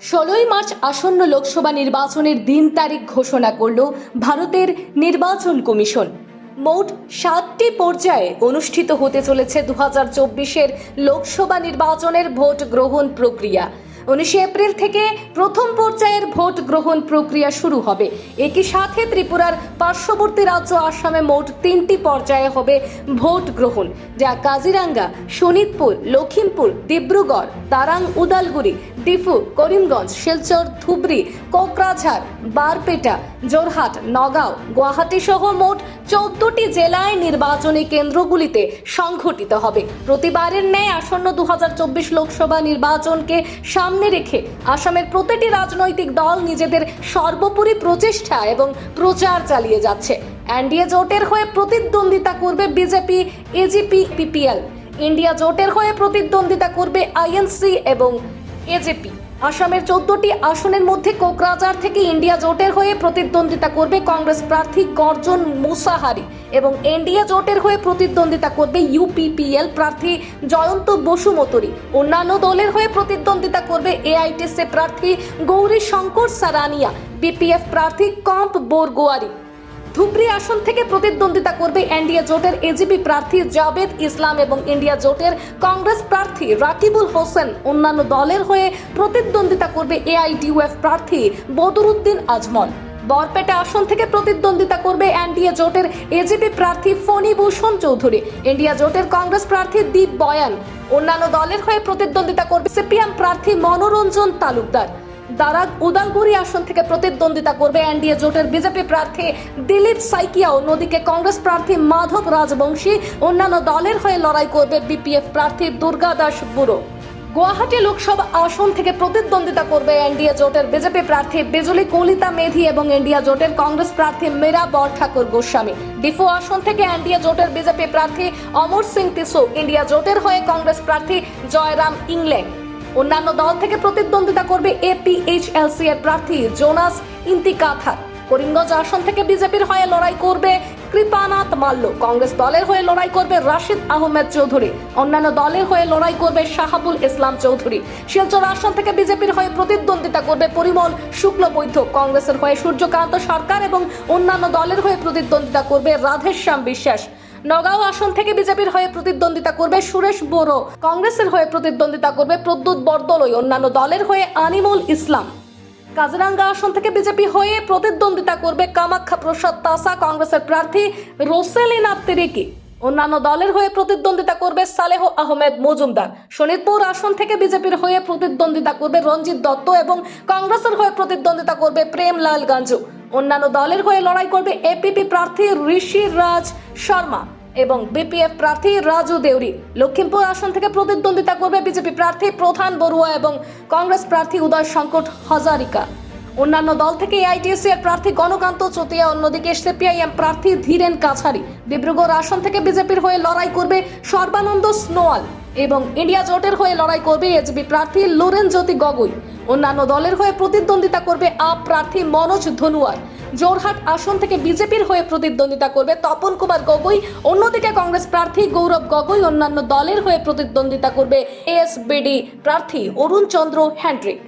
ষোলোই মার্চ আসন্ন লোকসভা নির্বাচনের দিন তারিখ ঘোষণা করল ভারতের নির্বাচন কমিশন। মোট সাতটি পর্যায়ে অনুষ্ঠিত হতে চলেছে দু হাজার চব্বিশের লোকসভা নির্বাচনের ভোট গ্রহণ প্রক্রিয়া। উনিশে এপ্রিল থেকে প্রথম পর্যায়ের ভোট গ্রহণ প্রক্রিয়া শুরু হবে। একই সাথে ত্রিপুরার পার্শ্ববর্তী রাজ্য আসামে মোট তিনটি পর্যায়ে হবে ভোট গ্রহণ, যা কাজিরাঙ্গা শোনিতপুর লখিমপুর ডিব্রুগড়, তারাং, উদালগুড়ি, ডিফু, করিমগঞ্জ, শিলচর, ধুবড়ি, কোকরাঝাড়, বারপেটা জোরহাট নগাঁও গুয়াহাটি সহ মোট চোদ্দটি জেলায় নির্বাচনী কেন্দ্রগুলিতে সংঘটিত হবে। প্রতিবারের ন্যায় আসন্ন দু হাজার চব্বিশ লোকসভা নির্বাচনকে সামনে রেখে আসামের প্রতিটি রাজনৈতিক দল নিজেদের সর্বোপরি প্রচেষ্টা এবং প্রচার চালিয়ে যাচ্ছে। এনডিএ জোটের হয়ে প্রতিদ্বন্দ্বিতা করবে বিজেপি, এজিপি, পিপিএল। ইন্ডিয়া জোটের হয়ে প্রতিদ্বন্দ্বিতা করবে আইএনসি এবং এজেপি। আসামের চোদ্দটি আসনের মধ্যে কোকরাঝার থেকে ইন্ডিয়া জোটের হয়ে প্রতিদ্বন্দ্বিতা করবে কংগ্রেস প্রার্থী গর্জন মুসাহারি এবং এনডিএ জোটের হয়ে প্রতিদ্বন্দ্বিতা করবে ইউপিপিএল প্রার্থী জয়ন্ত বসুমতরি। অন্যান্য দলের হয়ে প্রতিদ্বন্দ্বিতা করবে এআইটিসি প্রার্থী গৌরী শঙ্কর সারানিয়া। বিপিএফ প্রার্থী কম্প বোরগোয়ারি। ধুবড়ি আসন থেকে প্রতিদ্বন্দ্বিতা করবে এনডিএ জোটের এজিপি প্রার্থী জাবেদ ইসলাম এবং ইন্ডিয়া জোটের কংগ্রেস প্রার্থী রাকিবুল হোসেন। অন্যান্য দলের হয়ে প্রতিদ্বন্দ্বিতা করবে এআইডিউএফ প্রার্থী বদরুদ্দিন আজমল। বরপেটা আসন থেকে প্রতিদ্বন্দ্বিতা করবে এনডিএ জোটের এজিপি প্রার্থী ফণিভূষণ চৌধুরী। ইন্ডিয়া জোটের কংগ্রেস প্রার্থী দীপ বয়ান। অন্যান্য দলের হয়ে প্রতিদ্বন্দ্বিতা করবে সিপিএম প্রার্থী মনোরঞ্জন তালুকদার। দারাগ উদালগুড়ি আসন থেকে প্রতিদ্বন্দ্বিতা করবে এনডিএ জোটের বিজেপি প্রার্থী দিলীপ সাইকিয়া অন্যদিকে কংগ্রেস প্রার্থী মাধব রাজবংশী অন্যান্য দলের হয়ে লড়াই করবে বিপিএফ প্রার্থী দুর্গা দাস বুড়ো। গুয়াহাটি লোকসভা আসন থেকে প্রতিদ্বন্দ্বিতা করবে এনডিএ জোটের বিজেপি প্রার্থী বিজলি কলিতা মেধি এবং ইন্ডিয়া জোটের কংগ্রেস প্রার্থী মীরা বর ঠাকুর গোস্বামী। ডিফু আসন থেকে এনডিএ জোটের বিজেপি প্রার্থী অমর সিং তিসু। ইন্ডিয়া জোটের হয়ে কংগ্রেস প্রার্থী জয়রাম ইংল্যান্ড অন্যান্য দল থেকে প্রতিদ্বন্দ্বিতা করবে এপিএইচএলসি এর প্রার্থী জোনাস ইন্তিকাথার। করিমগঞ্জ আসন থেকে বিজেপির হয়ে লড়াই করবে কৃপানাথ মাল্য। কংগ্রেস দলের হয়ে লড়াই করবে রাশিদ আহমেদ চৌধুরী। অন্যান্য দলের হয়ে লড়াই করবে শাহাবুল ইসলাম চৌধুরী। শিলচর আসন থেকে বিজেপির হয়ে প্রতিদ্বন্দ্বিতা করবে পরিমল শুক্লবৈদ্য কংগ্রেসের হয়ে সূর্যকান্ত সরকার এবং অন্যান্য দলের হয়ে প্রতিদ্বন্দ্বিতা করবে রাধেশ্যাম বিশ্বাস। নগাঁও আসন থেকে বিজেপির হয়ে প্রতিদ্বন্দ্বিতা করবে সুরেশ বোরো। কংগ্রেসের হয়ে প্রতিদ্বন্দ্বিতা করবে প্রদ্যুৎ বরদলৈ। অন্যান্য দলের হয়ে আনিমুল ইসলাম। কাজিরাঙ্গা আসন থেকে বিজেপি হয়ে প্রতিদ্বন্দ্বিতা করবে কামাখ্যা প্রসাদ তাসা, কংগ্রেসের প্রার্থী রোসেলিনা তিরিকি। অন্যান্য দলের হয়ে প্রতিদ্বন্দ্বিতা করবে সালেহ আহমেদ মজুমদার। শোনিতপুর আসন থেকে বিজেপির হয়ে প্রতিদ্বন্দ্বিতা করবে রঞ্জিত দত্ত এবং কংগ্রেসের হয়ে প্রতিদ্বন্দ্বিতা করবে প্রেমলাল গাঞ্জু। অন্যান্য দলের হয়ে লড়াই করবে এপিপি প্রার্থী ঋষি রাজ শর্মা এবং বিপিএফ প্রার্থী রাজু দেউরি। লক্ষ্মীমপুর আসন থেকে প্রতিদ্বন্দ্বিতা করবে বিজেপি প্রার্থী প্রধান বড়ুয়া এবং কংগ্রেস প্রার্থী উদয় সংকট হাজারিকা। অন্যান্য দল থেকে এআইটিএসি এর প্রার্থী গণকান্ত চতিয়া অন্যদিকে সিপিআইএম প্রার্থী ধীরেন কাছারি। ডিব্রুগড় আসন থেকে বিজেপির হয়ে লড়াই করবে সর্বানন্দ স্নোয়াল। এবং ইন্ডিয়া জোটের হয়ে লড়াই করবে এজবি প্রার্থী লোরেন জ্যোতি গগৈ। অন্যান্য দলের হয়ে প্রতিদ্বন্দ্বিতা করবে আপ প্রার্থী মনোজ ধনুয়ার। জোরহাট আসন থেকে বিজেপির হয়ে প্রতিদ্বন্দ্বিতা করবে তপন কুমার গগৈ। অন্যদিকে কংগ্রেস প্রার্থী গৌরব গগৈ অন্যান্য দলের হয়ে প্রতিদ্বন্দ্বিতা করবে এস বিডি প্রার্থী অরুণ চন্দ্র হ্যান্ড্রিক।